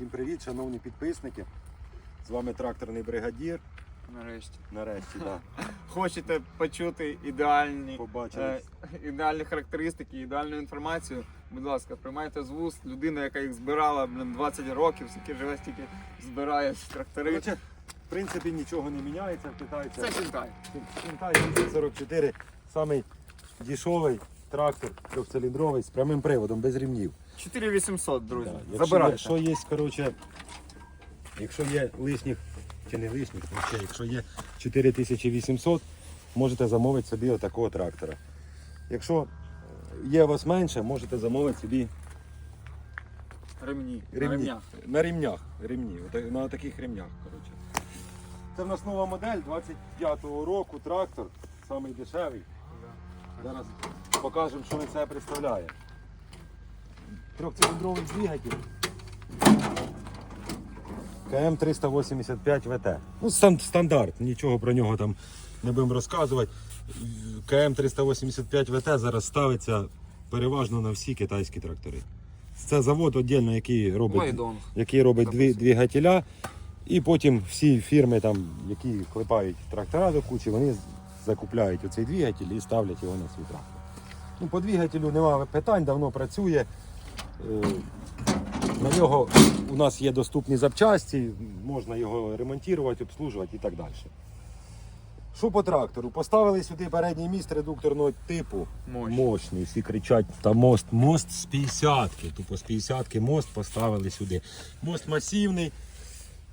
Всім привіт, шановні підписники. З вами тракторний бригадір. Нарешті. Нарешті, так. Хочете почути ідеальні, е, ідеальні характеристики, ідеальну інформацію. Будь ласка, приймайте з вуст людина, яка їх збирала блин, 20 років, скільки живе, стільки збирає трактори. Коротше, в принципі, нічого не міняється, питається. Це Сінтай. Кінтай 44, самий дешевий трактор трьохциліндровий з прямим приводом, без рівнів. 4800, друзі. Да. Забирайте. якщо є, коротше, якщо є лишніх, чи не лишніх, то ще, якщо є 4800, можете замовити собі отакого трактора. Якщо є у вас менше, можете замовити собі Ремні. На Ремні. ремнях. на рівнях. Ремні, на таких ремнях. Коротше. Це в нас нова модель 25-го року трактор, самий дешевий. Зараз покажемо, що він себе представляє. Трьохциліндровий двигатель. КМ 385 ВТ. Ну, стандарт, нічого про нього там не будемо розказувати. КМ 385 ВТ зараз ставиться переважно на всі китайські трактори. Це завод віддільно, який робить, який робить дві, двигателя. І потім всі фірми, там, які клепають трактора до кучі, вони закупляють оцей двигатель і ставлять його на свій трактор. Ну, по двигателю немає питань, давно працює. Е, На нього у нас є доступні запчасті, можна його ремонтувати, обслужувати і так далі. Що по трактору? Поставили сюди передній міст редукторного типу. Мощ. Мощний, всі кричать, та мост, мост з 50-ки. Тупо з 50-ки мост поставили сюди. Мост масивний,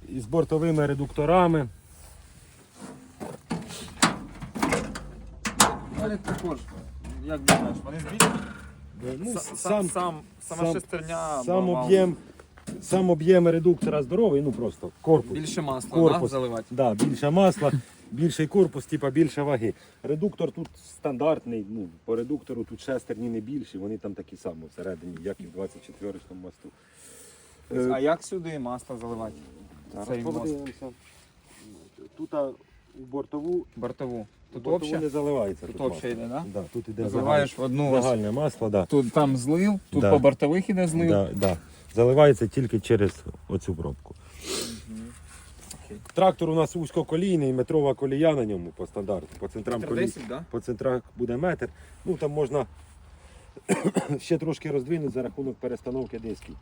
із бортовими редукторами. Але також, як думаєш, вони збільшені? Ну, Са- сам, сам, сама сам- шестерня сам мала об'єм, сам об'єм редуктора здоровий, ну просто корпус. більше масла корпус. да, заливати. Да, більше масла, більший корпус, типа більше ваги. Редуктор тут стандартний, ну, по редуктору тут шестерні не більші, вони там такі самі всередині, як і в 24-му мосту. Е, А як сюди масло заливати? Зараз Цей мост. подивимося. Тут а, у бортову, Бортову. Тут бортову обща? не заливається. Тут обща йде, да? Да, тут іде Заливаєш в одну загальне масло, да. Тут там злив, тут Да. по бортових іде злив. Да, да. Заливається тільки через оцю пробку. Окей. Трактор у нас вузькоколійний, метрова колія на ньому по стандарту. По центрам Метр колії. 10, да? По центрах буде метр. Ну там можна ще трошки роздвинути за рахунок перестановки дисків.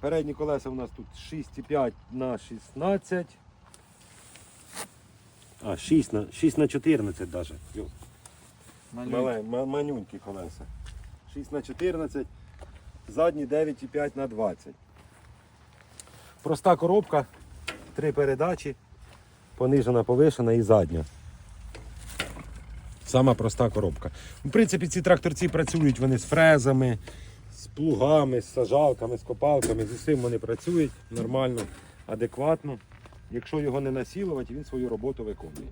Передні колеса у нас тут 6,5 на 16. А, 6 на, 6 на 14 навіть. Малюй. Мале, ма- манюнькі колеса. 6 на 14, задні 9,5 на 20. Проста коробка, три передачі, понижена, повишена і задня. Сама проста коробка. В принципі, ці тракторці працюють вони з фрезами, з плугами, з сажалками, з копалками, з усім вони працюють нормально, адекватно. Якщо його не насілувати, він свою роботу виконує.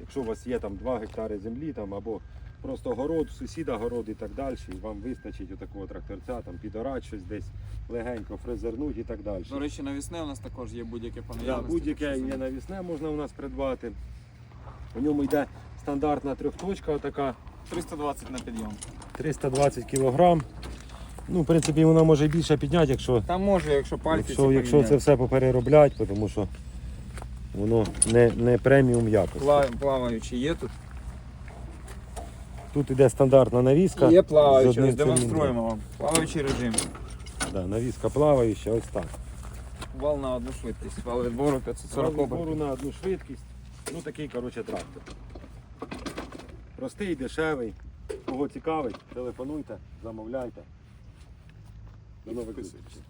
Якщо у вас є там 2 гектари землі там, або просто город, сусіда город і так далі, і вам вистачить отакого тракторця, там підорати щось десь легенько фрезернуть і так далі. До речі, навісне у нас також є будь-яке по Да. Будь-яке є навісне, можна у нас придбати. У ньому йде стандартна трьохточка, така 320 на підйом. 320 кг. Ну, в принципі, вона може і більше підняти, якщо, Там може, якщо пальці якщо, ці якщо це поміняти. все попереробляти, тому що воно не, не преміум якості. Пла- плаваючі є тут. Тут іде стандартна навіска. Є з плаваючі, одним ось демонструємо циліндром. вам. Плаваючий режим. Да, навіска плаваюча, ось так. Вал на одну швидкість. Вал відбору 540 Розбору обертів. на одну швидкість. Ну такий, коротше, трактор. Простий, дешевий. Кого цікавить, телефонуйте, замовляйте. До нових зустрічей.